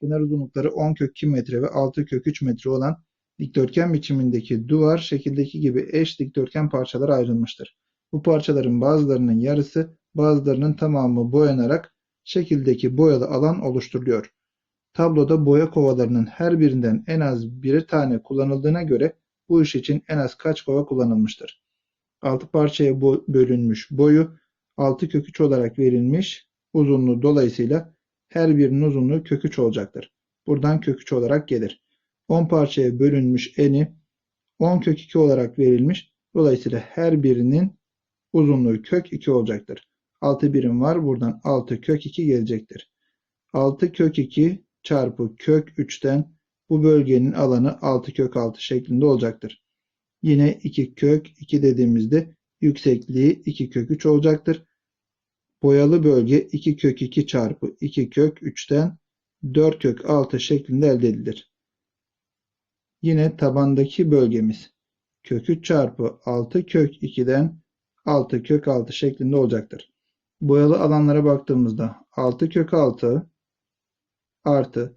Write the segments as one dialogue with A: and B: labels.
A: kenar uzunlukları 10 kök 2 metre ve 6 kök 3 metre olan dikdörtgen biçimindeki duvar şekildeki gibi eş dikdörtgen parçalara ayrılmıştır. Bu parçaların bazılarının yarısı, bazılarının tamamı boyanarak şekildeki boyalı alan oluşturuluyor. Tabloda boya kovalarının her birinden en az bir tane kullanıldığına göre bu iş için en az kaç kova kullanılmıştır? 6 parçaya bölünmüş boyu 6 kök 3 olarak verilmiş uzunluğu dolayısıyla her birinin uzunluğu kök 3 olacaktır. Buradan kök 3 olarak gelir. 10 parçaya bölünmüş eni 10 kök 2 olarak verilmiş. Dolayısıyla her birinin uzunluğu kök 2 olacaktır. 6 birim var. Buradan 6 kök 2 gelecektir. 6 kök 2 çarpı kök 3'ten bu bölgenin alanı 6 kök 6 şeklinde olacaktır. Yine 2 kök 2 dediğimizde yüksekliği 2 kök 3 olacaktır. Boyalı bölge 2 kök 2 çarpı 2 kök 3'ten 4 kök 6 şeklinde elde edilir. Yine tabandaki bölgemiz kök 3 çarpı 6 kök 2'den 6 kök 6 şeklinde olacaktır. Boyalı alanlara baktığımızda 6 kök 6 artı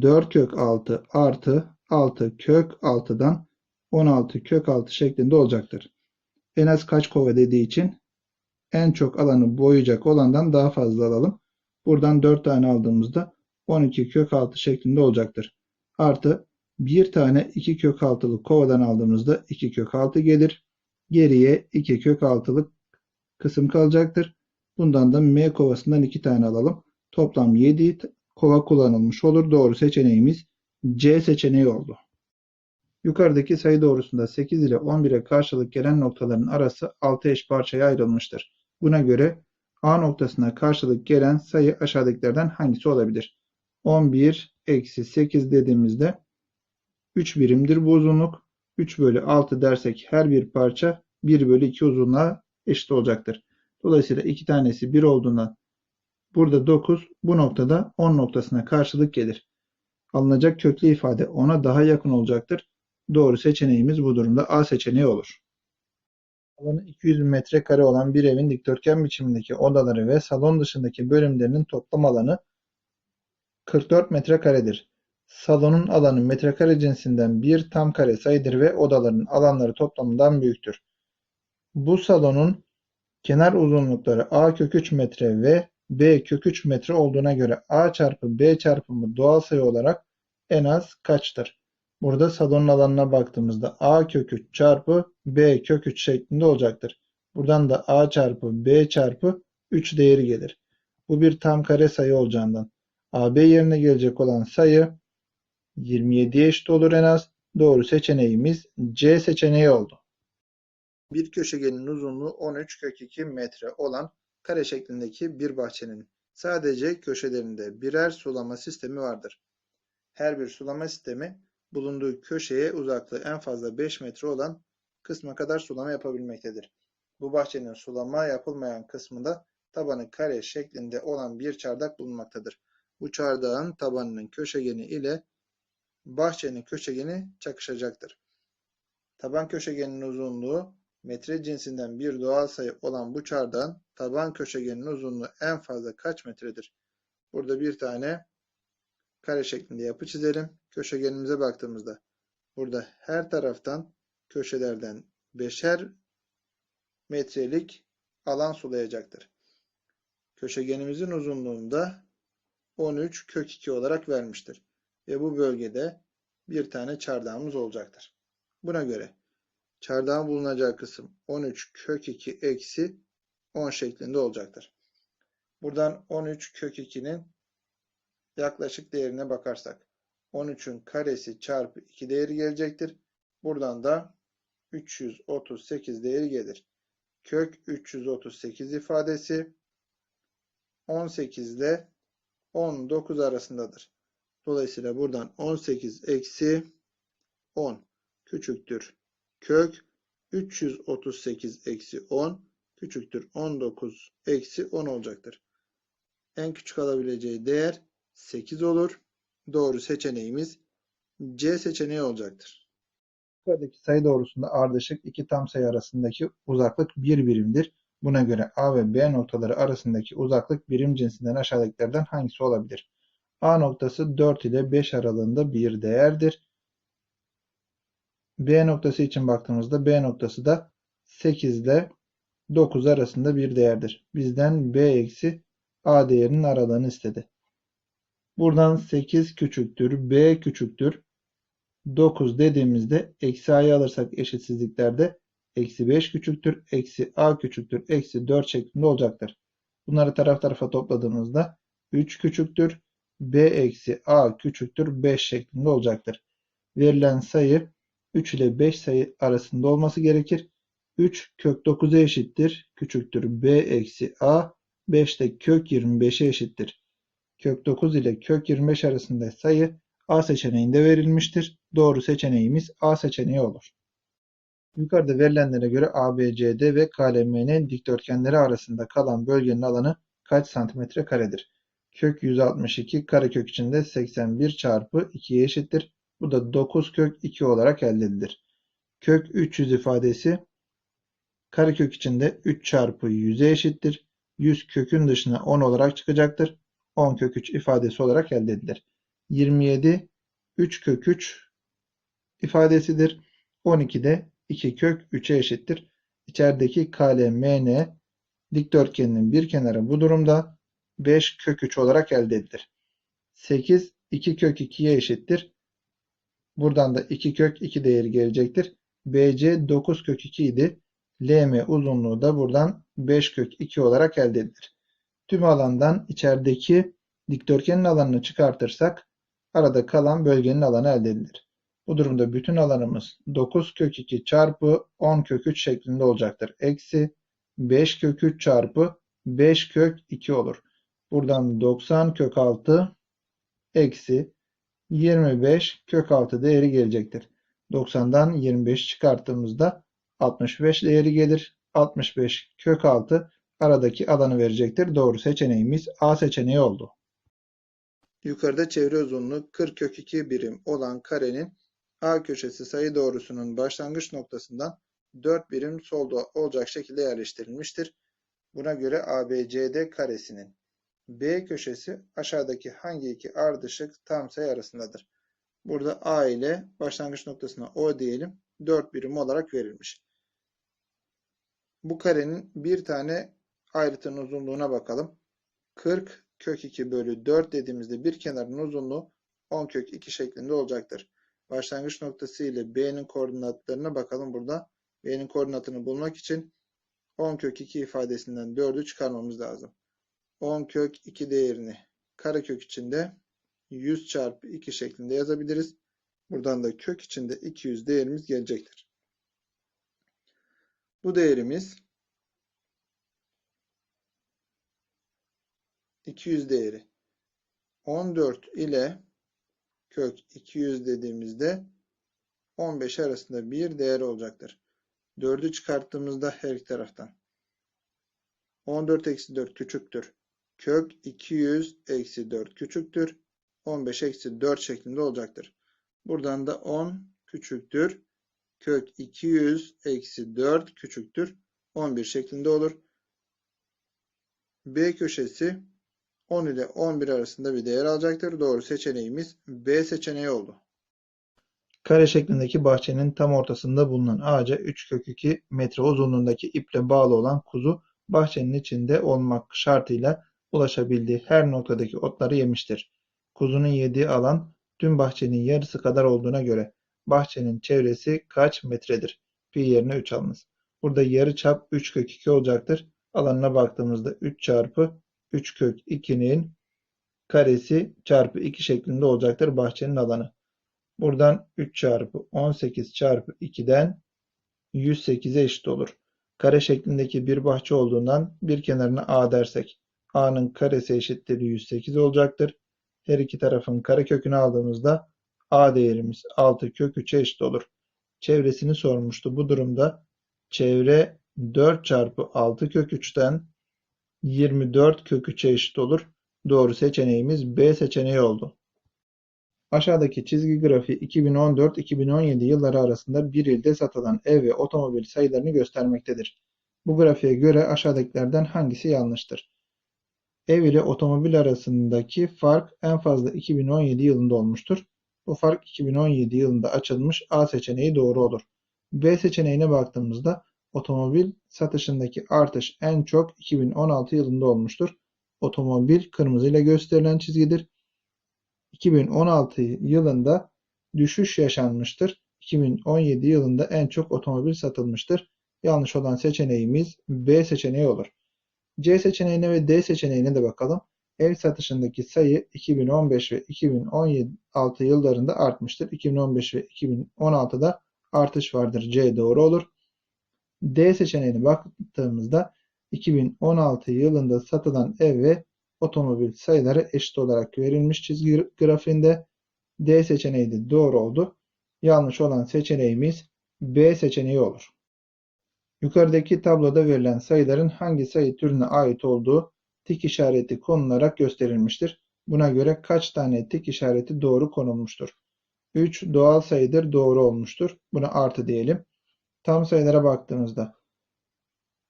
A: 4 kök 6 artı 6 kök 6'dan 16 kök 6 şeklinde olacaktır. En az kaç kova dediği için en çok alanı boyayacak olandan daha fazla alalım. Buradan 4 tane aldığımızda 12 kök 6 şeklinde olacaktır. Artı bir tane 2 kök 6'lık kovadan aldığımızda 2 kök 6 gelir. Geriye 2 kök 6'lık kısım kalacaktır. Bundan da M kovasından 2 tane alalım. Toplam 7 kova kullanılmış olur. Doğru seçeneğimiz C seçeneği oldu. Yukarıdaki sayı doğrusunda 8 ile 11'e karşılık gelen noktaların arası 6 eş parçaya ayrılmıştır. Buna göre A noktasına karşılık gelen sayı aşağıdakilerden hangisi olabilir? 11 eksi 8 dediğimizde 3 birimdir bu uzunluk. 3 bölü 6 dersek her bir parça 1 bölü 2 uzunluğa eşit olacaktır. Dolayısıyla iki tanesi 1 olduğundan burada 9 bu noktada 10 noktasına karşılık gelir. Alınacak köklü ifade 10'a daha yakın olacaktır. Doğru seçeneğimiz bu durumda A seçeneği olur. Alanı 200 metrekare olan bir evin dikdörtgen biçimindeki odaları ve salon dışındaki bölümlerinin toplam alanı 44 metrekaredir. Salonun alanı metrekare cinsinden bir tam kare sayıdır ve odaların alanları toplamından büyüktür. Bu salonun kenar uzunlukları a kök 3 metre ve b kök 3 metre olduğuna göre a çarpı b çarpımı doğal sayı olarak en az kaçtır? Burada salonun alanına baktığımızda a kök 3 çarpı b kök 3 şeklinde olacaktır. Buradan da a çarpı b çarpı 3 değeri gelir. Bu bir tam kare sayı olacağından AB yerine gelecek olan sayı 27'ye eşit olur en az. Doğru seçeneğimiz C seçeneği oldu. Bir köşegenin uzunluğu 13 kök 2 metre olan kare şeklindeki bir bahçenin sadece köşelerinde birer sulama sistemi vardır. Her bir sulama sistemi bulunduğu köşeye uzaklığı en fazla 5 metre olan kısma kadar sulama yapabilmektedir. Bu bahçenin sulama yapılmayan kısmında tabanı kare şeklinde olan bir çardak bulunmaktadır. Bu çardağın tabanının köşegeni ile bahçenin köşegeni çakışacaktır. Taban köşegeninin uzunluğu metre cinsinden bir doğal sayı olan bu çardağın taban köşegeninin uzunluğu en fazla kaç metredir? Burada bir tane kare şeklinde yapı çizelim. Köşegenimize baktığımızda burada her taraftan köşelerden beşer metrelik alan sulayacaktır. Köşegenimizin uzunluğunda 13 kök 2 olarak vermiştir. Ve bu bölgede bir tane çardağımız olacaktır. Buna göre çardağın bulunacağı kısım 13 kök 2 eksi 10 şeklinde olacaktır. Buradan 13 kök 2'nin yaklaşık değerine bakarsak 13'ün karesi çarpı 2 değeri gelecektir. Buradan da 338 değeri gelir. Kök 338 ifadesi 18 ile 19 arasındadır. Dolayısıyla buradan 18 eksi 10 küçüktür. Kök 338 eksi 10 küçüktür. 19 eksi 10 olacaktır. En küçük alabileceği değer 8 olur. Doğru seçeneğimiz C seçeneği olacaktır. Yukarıdaki sayı doğrusunda ardışık iki tam sayı arasındaki uzaklık bir birimdir. Buna göre A ve B noktaları arasındaki uzaklık birim cinsinden aşağıdakilerden hangisi olabilir? A noktası 4 ile 5 aralığında bir değerdir. B noktası için baktığımızda B noktası da 8 ile 9 arasında bir değerdir. Bizden B eksi A değerinin aralığını istedi. Buradan 8 küçüktür, B küçüktür. 9 dediğimizde eksi A'yı alırsak eşitsizliklerde eksi 5 küçüktür, eksi A küçüktür, eksi 4 şeklinde olacaktır. Bunları taraf tarafa topladığımızda 3 küçüktür, B eksi A küçüktür 5 şeklinde olacaktır. Verilen sayı 3 ile 5 sayı arasında olması gerekir. 3 kök 9'a eşittir. Küçüktür B eksi A. 5 de kök 25'e eşittir. Kök 9 ile kök 25 arasında sayı A seçeneğinde verilmiştir. Doğru seçeneğimiz A seçeneği olur. Yukarıda verilenlere göre ABCD ve KLMN dikdörtgenleri arasında kalan bölgenin alanı kaç santimetre karedir? Kök 162 karekök içinde 81 çarpı 2'ye eşittir. Bu da 9 kök 2 olarak elde edilir. Kök 300 ifadesi karekök içinde 3 çarpı 100'e eşittir. 100 kökün dışına 10 olarak çıkacaktır. 10 kök 3 ifadesi olarak elde edilir. 27 3 kök 3 ifadesidir. 12 de 2 kök 3'e eşittir. İçerideki KLMN dikdörtgeninin bir kenarı bu durumda 5 kök 3 olarak elde edilir. 8 2 kök 2'ye eşittir. Buradan da 2 kök 2 değeri gelecektir. BC 9 kök 2 idi. LM uzunluğu da buradan 5 kök 2 olarak elde edilir. Tüm alandan içerideki dikdörtgenin alanını çıkartırsak arada kalan bölgenin alanı elde edilir. Bu durumda bütün alanımız 9 kök 2 çarpı 10 kök 3 şeklinde olacaktır. Eksi 5 kök 3 çarpı 5 kök 2 olur. Buradan 90 kök 6 eksi 25 kök 6 değeri gelecektir. 90'dan 25 çıkarttığımızda 65 değeri gelir. 65 kök 6 aradaki alanı verecektir. Doğru seçeneğimiz A seçeneği oldu. Yukarıda çevre uzunluğu 40 kök 2 birim olan karenin A köşesi sayı doğrusunun başlangıç noktasından 4 birim solda olacak şekilde yerleştirilmiştir. Buna göre ABCD karesinin B köşesi aşağıdaki hangi iki ardışık tam sayı arasındadır? Burada A ile başlangıç noktasına O diyelim. 4 birim olarak verilmiş. Bu karenin bir tane ayrıtının uzunluğuna bakalım. 40 kök 2 bölü 4 dediğimizde bir kenarın uzunluğu 10 kök 2 şeklinde olacaktır. Başlangıç noktası ile B'nin koordinatlarına bakalım burada. B'nin koordinatını bulmak için 10 kök 2 ifadesinden 4'ü çıkarmamız lazım. 10 kök 2 değerini karekök içinde 100 çarpı 2 şeklinde yazabiliriz. Buradan da kök içinde 200 değerimiz gelecektir. Bu değerimiz 200 değeri 14 ile kök 200 dediğimizde 15 arasında bir değer olacaktır. 4'ü çıkarttığımızda her iki taraftan 14 eksi 4 küçüktür. Kök 200 eksi 4 küçüktür. 15 eksi 4 şeklinde olacaktır. Buradan da 10 küçüktür. Kök 200 eksi 4 küçüktür. 11 şeklinde olur. B köşesi 10 ile 11 arasında bir değer alacaktır. Doğru seçeneğimiz B seçeneği oldu. Kare şeklindeki bahçenin tam ortasında bulunan ağaca 3 kök 2 metre uzunluğundaki iple bağlı olan kuzu bahçenin içinde olmak şartıyla ulaşabildiği her noktadaki otları yemiştir. Kuzunun yediği alan tüm bahçenin yarısı kadar olduğuna göre bahçenin çevresi kaç metredir? Pi yerine 3 alınız. Burada yarı çap 3 kök 2 olacaktır. Alanına baktığımızda 3 çarpı 3 kök 2'nin karesi çarpı 2 şeklinde olacaktır bahçenin alanı. Buradan 3 çarpı 18 çarpı 2'den 108'e eşit olur. Kare şeklindeki bir bahçe olduğundan bir kenarına A dersek A'nın karesi eşittir 108 olacaktır. Her iki tarafın karekökünü aldığımızda A değerimiz 6 kök 3'e eşit olur. Çevresini sormuştu. Bu durumda çevre 4 çarpı 6 kök 3'ten 24 kök 3'e eşit olur. Doğru seçeneğimiz B seçeneği oldu. Aşağıdaki çizgi grafiği 2014-2017 yılları arasında bir ilde satılan ev ve otomobil sayılarını göstermektedir. Bu grafiğe göre aşağıdakilerden hangisi yanlıştır? Ev ile otomobil arasındaki fark en fazla 2017 yılında olmuştur. Bu fark 2017 yılında açılmış A seçeneği doğru olur. B seçeneğine baktığımızda otomobil satışındaki artış en çok 2016 yılında olmuştur. Otomobil kırmızıyla gösterilen çizgidir. 2016 yılında düşüş yaşanmıştır. 2017 yılında en çok otomobil satılmıştır. Yanlış olan seçeneğimiz B seçeneği olur. C seçeneğine ve D seçeneğine de bakalım. Ev satışındaki sayı 2015 ve 2016 yıllarında artmıştır. 2015 ve 2016'da artış vardır. C doğru olur. D seçeneğine baktığımızda 2016 yılında satılan ev ve otomobil sayıları eşit olarak verilmiş çizgi grafiğinde. D seçeneği de doğru oldu. Yanlış olan seçeneğimiz B seçeneği olur. Yukarıdaki tabloda verilen sayıların hangi sayı türüne ait olduğu tik işareti konularak gösterilmiştir. Buna göre kaç tane tik işareti doğru konulmuştur? 3 doğal sayıdır doğru olmuştur. Buna artı diyelim. Tam sayılara baktığımızda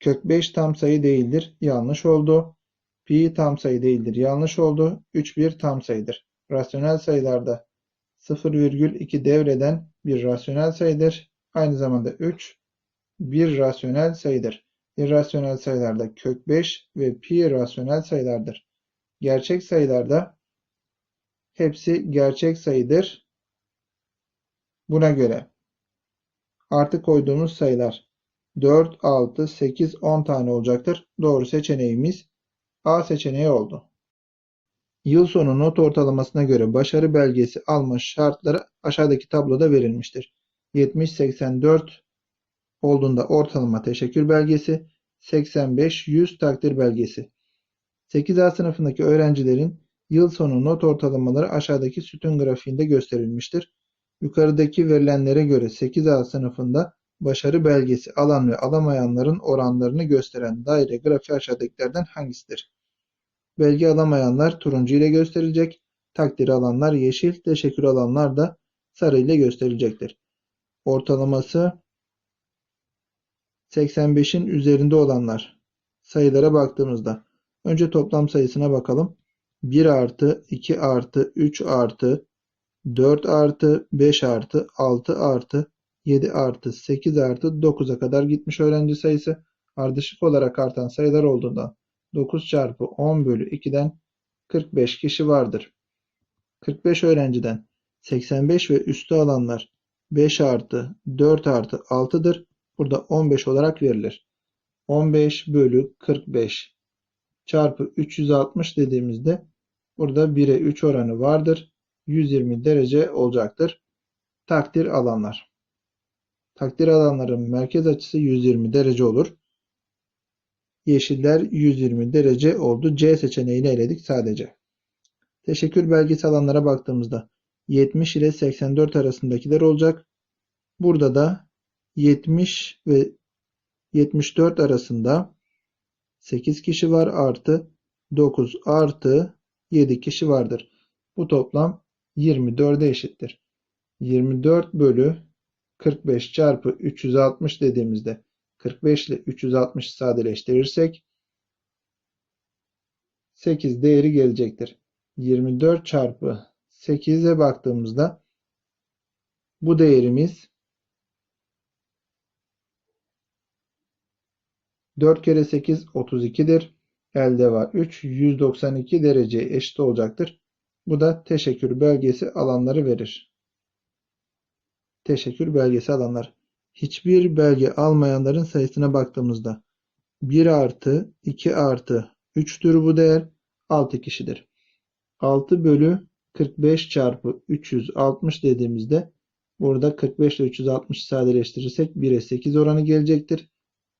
A: kök 5 tam sayı değildir. Yanlış oldu. Pi tam sayı değildir. Yanlış oldu. 3 bir tam sayıdır. Rasyonel sayılarda 0,2 devreden bir rasyonel sayıdır. Aynı zamanda 3 bir rasyonel sayıdır. İrrasyonel sayılarda kök 5 ve pi rasyonel sayılardır. Gerçek sayılarda hepsi gerçek sayıdır. Buna göre artı koyduğumuz sayılar 4, 6, 8, 10 tane olacaktır. Doğru seçeneğimiz A seçeneği oldu. Yıl sonu not ortalamasına göre başarı belgesi alma şartları aşağıdaki tabloda verilmiştir. 70-84 olduğunda ortalama teşekkür belgesi, 85-100 takdir belgesi. 8A sınıfındaki öğrencilerin yıl sonu not ortalamaları aşağıdaki sütun grafiğinde gösterilmiştir. Yukarıdaki verilenlere göre 8A sınıfında başarı belgesi alan ve alamayanların oranlarını gösteren daire grafiği aşağıdakilerden hangisidir? Belge alamayanlar turuncu ile gösterilecek, takdir alanlar yeşil, teşekkür alanlar da sarı ile gösterilecektir. Ortalaması 85'in üzerinde olanlar. Sayılara baktığımızda önce toplam sayısına bakalım. 1 artı, 2 artı, 3 artı, 4 artı, 5 artı, 6 artı, 7 artı, 8 artı, 9'a kadar gitmiş öğrenci sayısı. Ardışık olarak artan sayılar olduğundan 9 çarpı 10 bölü 2'den 45 kişi vardır. 45 öğrenciden 85 ve üstü alanlar 5 artı, 4 artı 6'dır. Burada 15 olarak verilir. 15 bölü 45 çarpı 360 dediğimizde burada 1'e 3 oranı vardır. 120 derece olacaktır. Takdir alanlar. Takdir alanların merkez açısı 120 derece olur. Yeşiller 120 derece oldu. C seçeneğini eledik sadece. Teşekkür belgesi alanlara baktığımızda 70 ile 84 arasındakiler olacak. Burada da 70 ve 74 arasında 8 kişi var artı 9 artı 7 kişi vardır. Bu toplam 24'e eşittir. 24 bölü 45 çarpı 360 dediğimizde 45 ile 360 sadeleştirirsek 8 değeri gelecektir. 24 çarpı 8'e baktığımızda bu değerimiz 4 kere 8 32'dir. Elde var 3. 192 dereceye eşit olacaktır. Bu da teşekkür belgesi alanları verir. Teşekkür belgesi alanlar. Hiçbir belge almayanların sayısına baktığımızda 1 artı 2 artı 3'tür bu değer 6 kişidir. 6 bölü 45 çarpı 360 dediğimizde burada 45 ile 360 sadeleştirirsek 1'e 8 oranı gelecektir.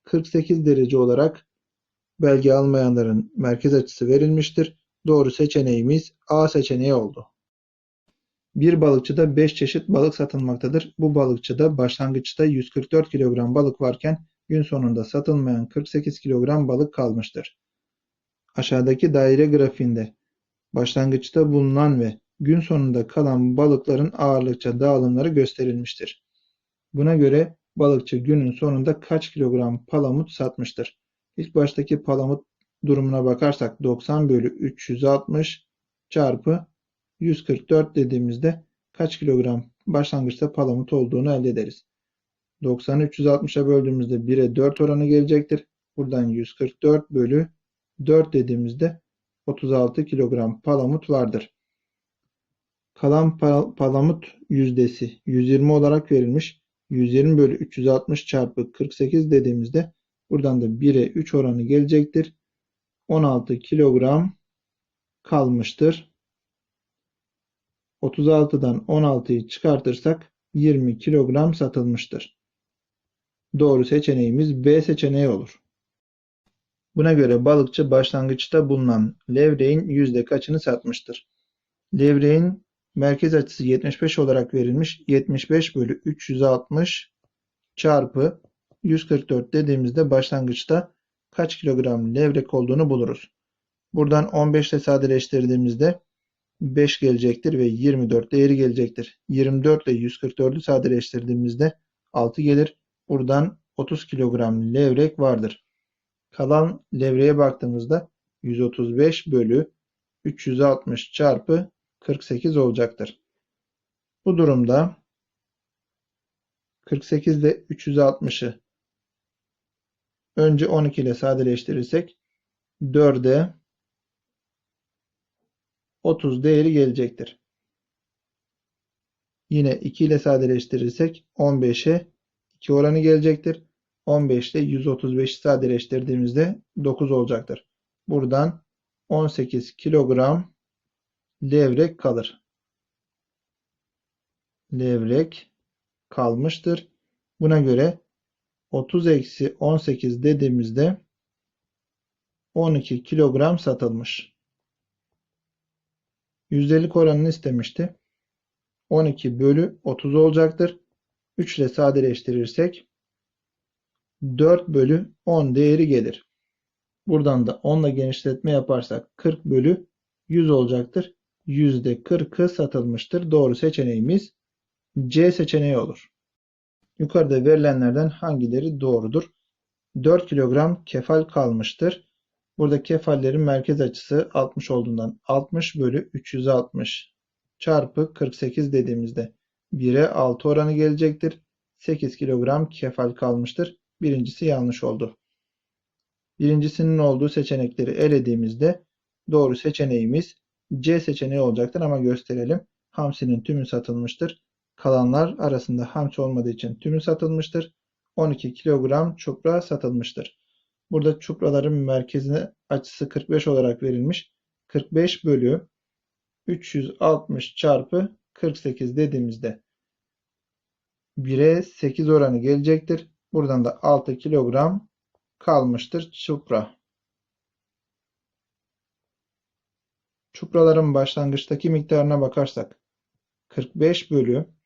A: 48 derece olarak belge almayanların merkez açısı verilmiştir. Doğru seçeneğimiz A seçeneği oldu. Bir balıkçıda 5 çeşit balık satılmaktadır. Bu balıkçıda başlangıçta 144 kilogram balık varken gün sonunda satılmayan 48 kilogram balık kalmıştır. Aşağıdaki daire grafiğinde başlangıçta bulunan ve gün sonunda kalan balıkların ağırlıkça dağılımları gösterilmiştir. Buna göre balıkçı günün sonunda kaç kilogram palamut satmıştır? İlk baştaki palamut durumuna bakarsak 90 bölü 360 çarpı 144 dediğimizde kaç kilogram başlangıçta palamut olduğunu elde ederiz. 90'ı 360'a böldüğümüzde 1'e 4 oranı gelecektir. Buradan 144 bölü 4 dediğimizde 36 kilogram palamut vardır. Kalan pa- palamut yüzdesi 120 olarak verilmiş. 120 bölü 360 çarpı 48 dediğimizde buradan da 1'e 3 oranı gelecektir. 16 kilogram kalmıştır. 36'dan 16'yı çıkartırsak 20 kilogram satılmıştır. Doğru seçeneğimiz B seçeneği olur. Buna göre balıkçı başlangıçta bulunan levreğin yüzde kaçını satmıştır? Levreğin merkez açısı 75 olarak verilmiş. 75 bölü 360 çarpı 144 dediğimizde başlangıçta kaç kilogram levrek olduğunu buluruz. Buradan 15 ile sadeleştirdiğimizde 5 gelecektir ve 24 değeri gelecektir. 24 ile 144'ü sadeleştirdiğimizde 6 gelir. Buradan 30 kilogram levrek vardır. Kalan levreye baktığımızda 135 bölü 360 çarpı 48 olacaktır. Bu durumda 48 ile 360'ı önce 12 ile sadeleştirirsek 4'e 30 değeri gelecektir. Yine 2 ile sadeleştirirsek 15'e 2 oranı gelecektir. 15 ile 135'i sadeleştirdiğimizde 9 olacaktır. Buradan 18 kilogram levrek kalır. Levrek kalmıştır. Buna göre 30 eksi 18 dediğimizde 12 kilogram satılmış. Yüzdelik oranını istemişti. 12 bölü 30 olacaktır. 3 ile sadeleştirirsek 4 bölü 10 değeri gelir. Buradan da 10 ile genişletme yaparsak 40 bölü 100 olacaktır. %40'ı satılmıştır. Doğru seçeneğimiz C seçeneği olur. Yukarıda verilenlerden hangileri doğrudur? 4 kilogram kefal kalmıştır. Burada kefallerin merkez açısı 60 olduğundan 60 bölü 360 çarpı 48 dediğimizde 1'e 6 oranı gelecektir. 8 kilogram kefal kalmıştır. Birincisi yanlış oldu. Birincisinin olduğu seçenekleri elediğimizde doğru seçeneğimiz C seçeneği olacaktır ama gösterelim. Hamsinin tümü satılmıştır. Kalanlar arasında hamsi olmadığı için tümü satılmıştır. 12 kilogram çupra satılmıştır. Burada çupraların merkezine açısı 45 olarak verilmiş. 45 bölü 360 çarpı 48 dediğimizde 1'e 8 oranı gelecektir. Buradan da 6 kilogram kalmıştır çupra. Çupraların başlangıçtaki miktarına bakarsak 45 bölü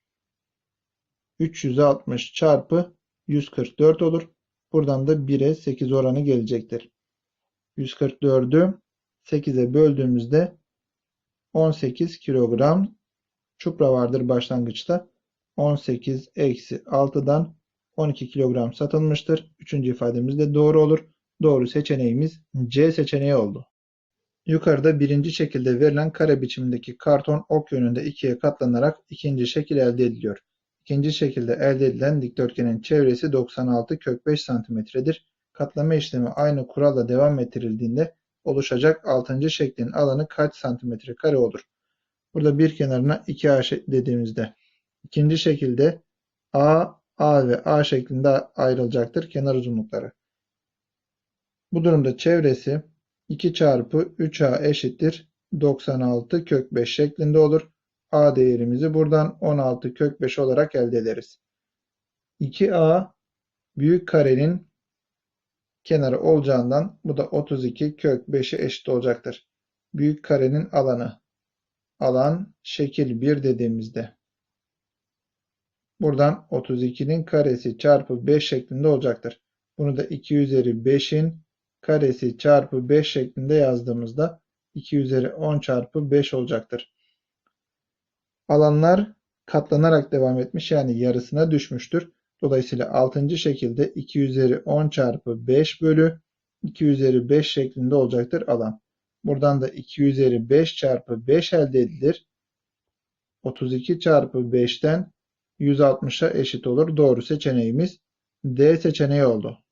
A: 360 çarpı 144 olur. Buradan da 1'e 8 oranı gelecektir. 144'ü 8'e böldüğümüzde 18 kilogram çupra vardır başlangıçta. 18 eksi 6'dan 12 kilogram satılmıştır. Üçüncü ifademiz de doğru olur. Doğru seçeneğimiz C seçeneği oldu. Yukarıda birinci şekilde verilen kare biçimindeki karton ok yönünde ikiye katlanarak ikinci şekil elde ediliyor. İkinci şekilde elde edilen dikdörtgenin çevresi 96 kök 5 santimetredir. Katlama işlemi aynı kuralla devam ettirildiğinde oluşacak altıncı şeklin alanı kaç santimetre kare olur? Burada bir kenarına 2A dediğimizde ikinci şekilde A, A ve A şeklinde ayrılacaktır kenar uzunlukları. Bu durumda çevresi 2 çarpı 3A eşittir 96 kök 5 şeklinde olur. A değerimizi buradan 16 kök 5 olarak elde ederiz. 2A büyük karenin kenarı olacağından bu da 32 kök 5'e eşit olacaktır. Büyük karenin alanı alan şekil 1 dediğimizde buradan 32'nin karesi çarpı 5 şeklinde olacaktır. Bunu da 2 üzeri 5'in karesi çarpı 5 şeklinde yazdığımızda 2 üzeri 10 çarpı 5 olacaktır. Alanlar katlanarak devam etmiş yani yarısına düşmüştür. Dolayısıyla 6. şekilde 2 üzeri 10 çarpı 5 bölü 2 üzeri 5 şeklinde olacaktır alan. Buradan da 2 üzeri 5 çarpı 5 elde edilir. 32 çarpı 5'ten 160'a eşit olur. Doğru seçeneğimiz D seçeneği oldu.